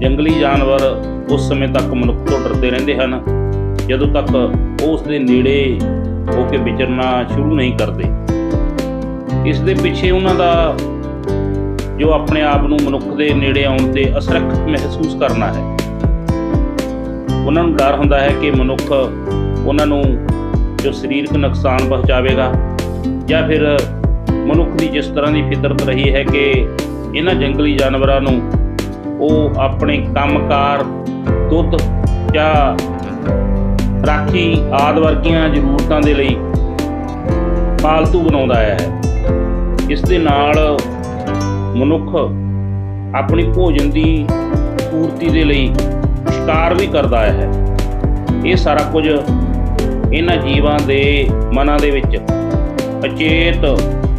ਜੰਗਲੀ ਜਾਨਵਰ ਉਸ ਸਮੇਂ ਤੱਕ ਮਨੁੱਖ ਤੋਂ ਡਰਦੇ ਰਹਿੰਦੇ ਹਨ, ਜਦੋਂ ਤੱਕ ਉਹ ਉਸ ਦੇ ਨੇੜੇ ਹੋ ਕੇ ਵਿਚਰਨਾ ਸ਼ੁਰੂ ਨਹੀਂ ਕਰਦੇ। ਇਸ ਦੇ ਪਿੱਛੇ ਉਹਨਾਂ ਦਾ ਜੋ ਆਪਣੇ ਆਪ ਨੂੰ ਮਨੁੱਖ ਦੇ ਨੇੜੇ ਆਉਣ ਤੇ ਅਸੁਰੱਖਿਅਤ ਮਹਿਸੂਸ ਕਰਨਾ ਹੈ। ਉਹਨਾਂ ਨੂੰ ਡਰ ਹੁੰਦਾ ਹੈ ਕਿ ਮਨੁੱਖ ਉਹਨਾਂ ਨੂੰ ਜੋ ਸਰੀਰਕ ਨੁਕਸਾਨ ਪਹੁੰਚਾਵੇਗਾ ਜਾਂ ਫਿਰ ਮਨੁੱਖ ਦੀ ਜਿਸ ਤਰ੍ਹਾਂ ਦੀ ਫਿਤਰਤ ਰਹੀ ਹੈ ਕਿ ਇਹਨਾਂ ਜੰਗਲੀ ਜਾਨਵਰਾਂ ਨੂੰ ਉਹ ਆਪਣੇ ਕੰਮਕਾਰ ਦੁੱਧ ਜਾਂ ਰਾਖੀ ਆਦ ਵਰਗੀਆਂ ਜ਼ਰੂਰਤਾਂ ਦੇ ਲਈ ਪਾਲਤੂ ਬਣਾਉਂਦਾ ਹੈ। ਇਸ ਦੇ ਨਾਲ ਮਨੁੱਖ ਆਪਣੀ ਭੋਜਨ ਦੀ ਪੂਰਤੀ ਦੇ ਲਈ ਸ਼ਿਕਾਰ ਵੀ ਕਰਦਾ ਹੈ। ਇਹ ਸਾਰਾ ਕੁਝ ਇਹਨਾਂ ਜੀਵਾਂ ਦੇ ਮਨਾਂ ਦੇ ਵਿੱਚ ਅਚੇਤ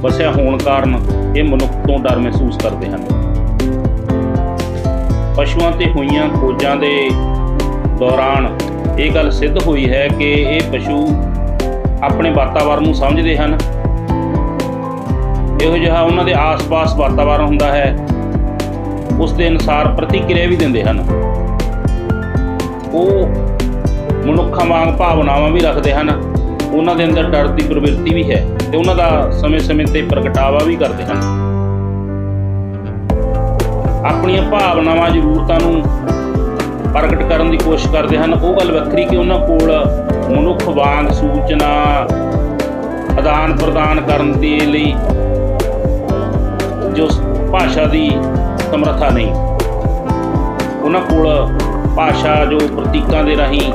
ਵਸਿਆ ਹੋਣ ਕਾਰਨ ਇਹ ਮਨੁੱਖ ਤੋਂ ਡਰ ਮਹਿਸੂਸ ਕਰਦੇ ਹਨ। ਪਸ਼ੂਆਂ ਤੇ ਹੋਈਆਂ ਖੋਜਾਂ ਦੇ ਦੌਰਾਨ ਇਹ ਗੱਲ ਸਿੱਧ ਹੋਈ ਹੈ ਕਿ ਇਹ ਪਸ਼ੂ ਆਪਣੇ ਵਾਤਾਵਰਣ ਨੂੰ ਸਮਝਦੇ ਹਨ। ਇਹੋ ਜਿਹਾ ਉਹਨਾਂ ਦੇ ਆਸ-ਪਾਸ ਵਾਤਾਵਰਣ ਹੁੰਦਾ ਹੈ। ਉਸ ਦੇ ਅਨੁਸਾਰ ਪ੍ਰਤੀਕਿਰਿਆ ਵੀ ਦਿੰਦੇ ਹਨ। ਉਹ ਮਨੁੱਖਾਂ ਵਾਂਗ ਭਾਵਨਾਵਾਂ ਵੀ ਰੱਖਦੇ ਹਨ। ਉਹਨਾਂ ਦੇ ਅੰਦਰ ਡਰ ਦੀ ਪ੍ਰਵਿਰਤੀ ਵੀ ਹੈ ਤੇ ਉਹਨਾਂ ਦਾ ਸਮੇਂ-ਸਮੇਂ ਤੇ ਪ੍ਰਗਟਾਵਾ ਵੀ ਕਰਦੇ ਹਨ। ਆਪਣੀਆਂ ਭਾਵਨਾਵਾਂ, ਜ਼ਰੂਰਤਾਂ ਨੂੰ ਪ੍ਰਗਟ ਕਰਨ ਦੀ ਕੋਸ਼ਿਸ਼ ਕਰਦੇ ਹਨ। ਉਹ ਗੱਲ ਵੱਖਰੀ ਕਿ ਉਹਨਾਂ ਕੋਲ ਮਨੁੱਖ ਵਾਂਗ ਸੂਚਨਾ ਆਦਾਨ ਪ੍ਰਦਾਨ ਕਰਨ ਦੇ ਲਈ ਜੋ ਭਾਸ਼ਾ ਦੀ ਸਮਰੱਥਾ ਨਹੀਂ। ਉਹਨਾਂ ਕੋਲ ਭਾਸ਼ਾ ਜੋ ਪ੍ਰਤੀਕਾਂ ਦੇ ਰਾਹੀਂ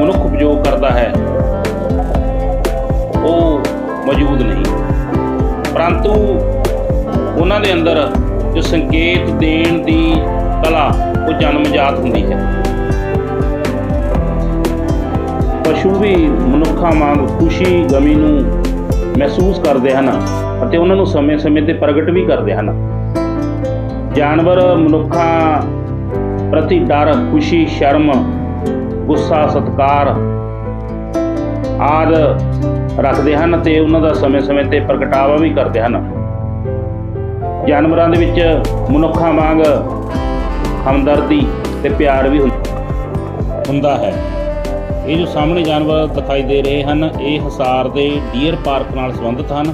ਮਨੁੱਖ ਉਪਯੋਗ ਕਰਦਾ ਹੈ, ਉਹ ਮੌਜੂਦ ਨਹੀਂ। ਪਰੰਤੂ ਉਹਨਾਂ ਦੇ ਅੰਦਰ ਜੋ ਸੰਕੇਤ ਦੇਣ ਦੀ ਕਲਾ, ਉਹ ਜਨਮਜਾਤ ਹੁੰਦੀ ਹੈ। ਪਸ਼ੂ ਵੀ ਮਨੁੱਖਾਂ ਵਾਂਗ ਖੁਸ਼ੀ, ਗਮੀ ਨੂੰ ਮਹਿਸੂਸ ਕਰਦੇ ਹਨ ਅਤੇ ਉਹਨਾਂ ਨੂੰ ਸਮੇਂ-ਸਮੇਂ ਤੇ ਪ੍ਰਗਟ ਵੀ ਕਰਦੇ ਹਨ। ਜਾਨਵਰ ਮਨੁੱਖਾਂ ਪ੍ਰਤੀ ਡਰ, ਖੁਸ਼ੀ, ਸ਼ਰਮ, ਗੁੱਸਾ, ਸਤਕਾਰ ਆਦ ਰੱਖਦੇ ਹਨ ਤੇ ਉਹਨਾਂ ਦਾ ਸਮੇਂ-ਸਮੇਂ ਤੇ ਪ੍ਰਗਟਾਵਾ ਵੀ ਕਰਦੇ ਹਨ। ਜਾਨਵਰਾਂ ਦੇ ਵਿੱਚ ਮਨੁੱਖਾਂ ਵਾਂਗ ਹਮਦਰਦੀ ਤੇ ਪਿਆਰ ਵੀ ਹੁੰਦਾ ਹੈ। ਇਹ ਜੋ ਸਾਹਮਣੇ ਜਾਨਵਰ ਦਿਖਾਈ ਦੇ ਰਹੇ ਹਨ, ਇਹ ਹਸਾਰ ਦੇ ਡੀਅਰ ਪਾਰਕ ਨਾਲ ਸੰਬੰਧਿਤ ਹਨ।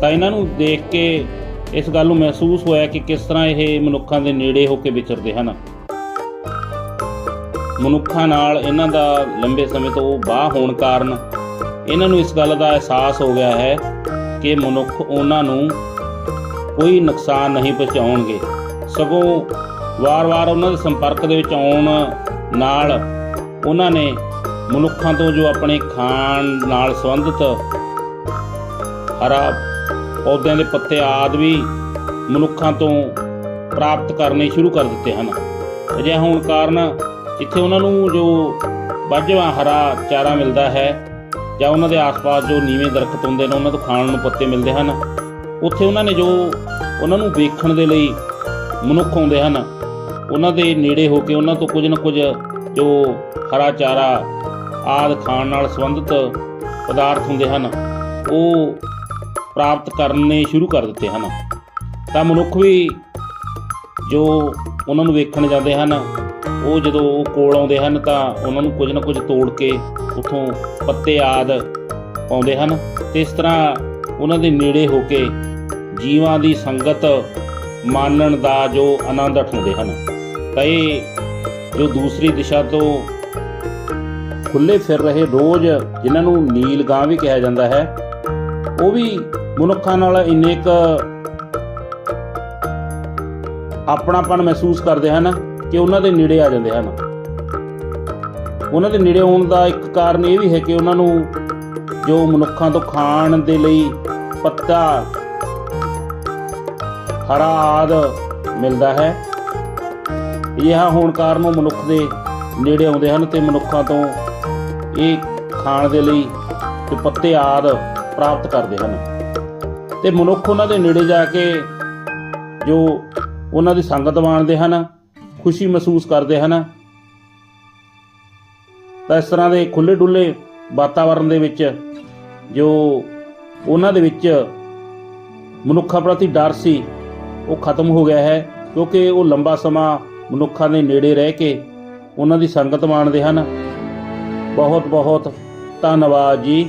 ਤਾਂ ਇਹਨਾਂ ਨੂੰ ਦੇਖ ਕੇ ਇਸ ਗੱਲ ਨੂੰ ਮਹਿਸੂਸ ਹੋਇਆ ਕਿ ਕਿਸ ਤਰ੍ਹਾਂ ਇਹ ਮਨੁੱਖਾਂ ਦੇ ਨੇੜੇ ਹੋ ਕੇ ਵਿਚਰਦੇ ਹਨ। ਮਨੁੱਖਾਂ ਨਾਲ ਇਹਨਾਂ ਦਾ ਲੰਬੇ ਸਮੇਂ ਤੋਂ ਬਾਹ ਹੋਣ ਕਾਰਨ ਇਹਨਾਂ ਨੂੰ ਇਸ ਗੱਲ ਦਾ ਅਹਿਸਾਸ ਹੋ ਗਿਆ ਹੈ ਕਿ ਮਨੁੱਖ ਉਹਨਾਂ ਨੂੰ ਕੋਈ ਨੁਕਸਾਨ ਨਹੀਂ ਪਹੁੰਚਾਉਣਗੇ। ਸਗੋਂ ਵਾਰ-ਵਾਰ ਉਹਨਾਂ ਦੇ ਸੰਪਰਕ ਦੇ ਵਿੱਚ ਆਉਣ ਨਾਲ ਉਹਨਾਂ ਨੇ ਮਨੁੱਖਾਂ ਤੋਂ ਜੋ ਆਪਣੇ ਖਾਣ ਨਾਲ ਸੰਬੰਧਿਤ ਹਰਾ ਪੌਦਿਆਂ ਦੇ ਪੱਤੇ ਆਦਿ ਵੀ ਮਨੁੱਖਾਂ ਤੋਂ ਪ੍ਰਾਪਤ ਕਰਨੇ ਸ਼ੁਰੂ ਕਰ ਦਿੱਤੇ ਹਨ। ਅਜਿਹਾ ਹੋਣ ਕਾਰਨ ਇੱਥੇ ਉਹਨਾਂ ਨੂੰ ਜੋ ਬਾਜਵਾ ਹਰਾ ਚਾਰਾ ਮਿਲਦਾ ਹੈ ਜਾਂ ਉਹਨਾਂ ਦੇ ਆਸ-ਪਾਸ ਜੋ ਨੀਵੇਂ ਦਰਖਤ ਹੁੰਦੇ ਨੇ, ਉਹਨਾਂ ਤੋਂ ਖਾਣ ਨੂੰ ਪੱਤੇ ਮਿਲਦੇ ਹਨ। ਉੱਥੇ ਉਹਨਾਂ ਨੇ ਜੋ ਉਹਨਾਂ ਨੂੰ ਵੇਖਣ ਦੇ ਲਈ ਮਨੁੱਖ ਆਉਂਦੇ ਹਨ, ਉਹਨਾਂ ਦੇ ਨੇੜੇ ਹੋ ਕੇ ਉਹਨਾਂ ਤੋਂ ਕੁਝ ਨਾ ਕੁਝ ਜੋ ਹਰਾ ਚਾਰਾ ਆਦ ਖਾਣ ਨਾਲ ਸੰਬੰਧਿਤ ਪਦਾਰਥ ਹੁੰਦੇ ਹਨ, ਉਹ ਪ੍ਰਾਪਤ ਕਰਨੇ ਸ਼ੁਰੂ ਕਰ ਦਿੱਤੇ ਹਨ। ਤਾਂ ਮਨੁੱਖ ਵੀ ਜੋ ਉਹਨਾਂ ਨੂੰ ਵੇਖਣ ਜਾਂਦੇ ਹਨ, ਉਹ ਜਦੋਂ ਉਹ ਕੋਲ ਆਉਂਦੇ ਹਨ ਤਾਂ ਉਹਨਾਂ ਨੂੰ ਕੁਝ ਨਾ ਕੁਝ ਤੋੜ ਕੇ ਉਥੋਂ ਪੱਤੇ ਆਦ ਪਾਉਂਦੇ ਹਨ। ਤੇ ਇਸ ਤਰ੍ਹਾਂ ਉਹਨਾਂ ਦੇ ਨੇੜੇ ਹੋ ਕੇ ਜੀਵਾਂ ਦੀ ਸੰਗਤ ਮਾਨਣ ਦਾ ਜੋ ਆਨੰਦ ਉਠਾਉਂਦੇ ਹਨ। ਤਾਂ ਇਹ ਜੋ ਦੂਸਰੀ ਦਿਸ਼ਾ ਤੋਂ ਖੁੱਲੇ ਫਿਰ ਰਹੇ ਰੋਜ਼ ਜਿਨ੍ਹਾਂ ਨੂੰ ਨੀਲ ਗਾਂ ਵੀ ਕਿਹਾ ਜਾਂਦਾ ਹੈ, ਉਹ ਵੀ ਮਨੁੱਖਾਂ ਨਾਲ ਇੰਨੇ ਕ ਆਪਣਾਪਨ ਮਹਿਸੂਸ ਕਰਦੇ ਹਨ ਕਿ ਉਹਨਾਂ ਦੇ ਨੇੜੇ ਆ ਜਾਂਦੇ ਹਨ। ਉਹਨਾਂ ਦੇ ਨੇੜੇ ਆਉਣ ਦਾ ਇੱਕ ਕਾਰਨ ਇਹ ਵੀ ਹੈ ਕਿ ਉਹਨਾਂ ਨੂੰ ਜੋ ਮਨੁੱਖਾਂ ਤੋਂ ਖਾਣ ਦੇ ਲਈ ਪੱਤਾ ਹਰਾ ਆਦ ਮਿਲਦਾ ਹੈ। ਇਹ ਹੋਣ ਕਾਰਨ ਉਹ ਮਨੁੱਖ ਦੇ ਨੇੜੇ ਆਉਂਦੇ ਹਨ ਤੇ ਮਨੁੱਖਾਂ ਤੋਂ ਇਹ ਖਾਣ ਦੇ ਲਈ ਤੇ ਪੱਤੇ ਆਦ ਪ੍ਰਾਪਤ ਕਰਦੇ ਹਨ। ਤੇ ਮਨੁੱਖ ਉਹਨਾਂ ਦੇ ਨੇੜੇ ਜਾ ਕੇ ਜੋ ਉਹਨਾਂ ਦੀ ਸੰਗਤ ਮਾਣਦੇ ਹਨ, ਖੁਸ਼ੀ ਮਹਿਸੂਸ ਕਰਦੇ ਹਨ। ਤਾਂ ਇਸ ਤਰ੍ਹਾਂ ਦੇ ਖੁੱਲੇ ਡੁੱਲੇ ਵਾਤਾਵਰਣ ਦੇ ਵਿੱਚ ਜੋ ਉਹਨਾਂ ਦੇ ਵਿੱਚ ਮਨੁੱਖਾਂ ਪ੍ਰਤੀ ਡਰ ਸੀ ਉਹ ਖਤਮ ਹੋ ਗਿਆ ਹੈ, ਕਿਉਂਕਿ ਉਹ ਲੰਬਾ ਸਮਾਂ ਮਨੁੱਖਾਂ ਦੇ ਨੇੜੇ ਰਹਿ ਕੇ ਉਹਨਾਂ ਦੀ ਸੰਗਤ ਮਾਣਦੇ ਹਨ। ਬਹੁਤ ਬਹੁਤ ਧੰਨਵਾਦ ਜੀ।